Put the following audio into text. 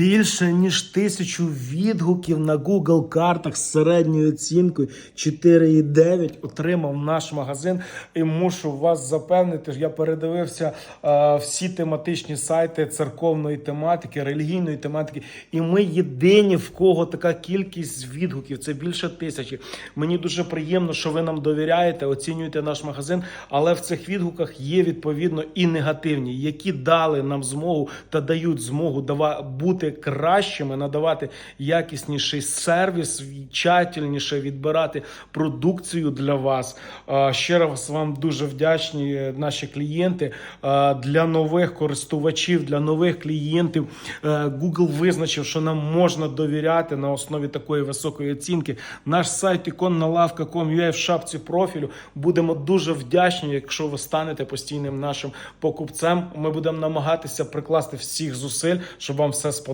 Більше ніж тисячу відгуків на Google картах з середньою оцінкою 4,9 отримав наш магазин. І мушу вас запевнити, я передивився е, всі тематичні сайти церковної тематики, релігійної тематики. І ми єдині, в кого така кількість відгуків. Це більше тисячі. Мені дуже приємно, що ви нам довіряєте, оцінюєте наш магазин. Але в цих відгуках є відповідно і негативні, які дали нам змогу та дають змогу дава кращими, надавати якісніший сервіс, тщательніше відбирати продукцію для вас. Ще раз вам дуже вдячні е, наші клієнти. Для нових користувачів, для нових клієнтів е, Google визначив, що нам можна довіряти на основі такої високої оцінки. Наш сайт іконналавка.com.ua в шапці профілю. Будемо дуже вдячні, якщо ви станете постійним нашим покупцем. Ми будемо намагатися прикласти всіх зусиль, щоб вам все сподобалося.